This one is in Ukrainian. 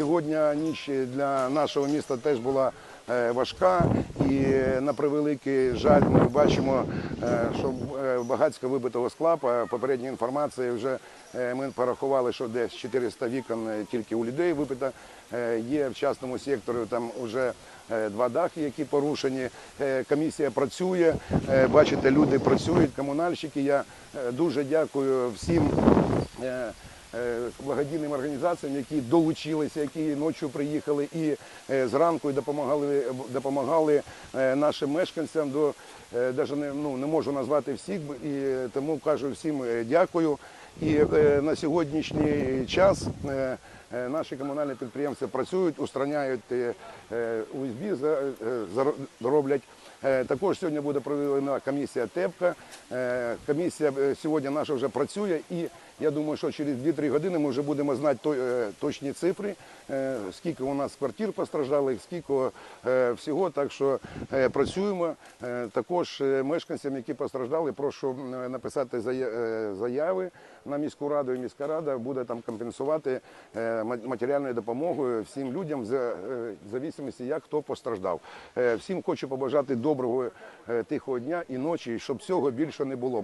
Сьогодні ніч для нашого міста теж була е, важка, і е, на превеликий жаль, ми бачимо, е, що е, вибитого скла. По попередній інформації вже ми порахували, що десь 400 вікон тільки у людей вибито. Е, Є в частному секторі там вже два дахи, які порушені. Комісія працює. Бачите, люди працюють, комунальщики. Я дуже дякую всім. Е, Благодійним організаціям, які долучилися, які ночі приїхали і е, зранку і допомагали, допомагали е, нашим мешканцям. До даже не, ну, не можу назвати всіх, і тому кажу всім дякую. І на сьогоднішній час наші комунальні підприємства працюють, устраняють е, е, УСБ, за- е, роблять. Е, Також сьогодні буде проведена комісія ТЕПКА. Е, Комісія е, сьогодні наша вже працює і я думаю, що через 2-3 години ми вже будемо знати е, точні цифри, е, скільки у нас квартир постраждалих, скільки е, всього. Так що е, працюємо. Е, Також е, мешканцям, які постраждали, прошу написати е, заяви на міську раду. І міська рада буде там компенсувати е, матеріальною допомогою всім людям е, в зависимості, як хто постраждав. Е, Всім хочу побажати доброго тихого дня і ночі, щоб цього більше не було.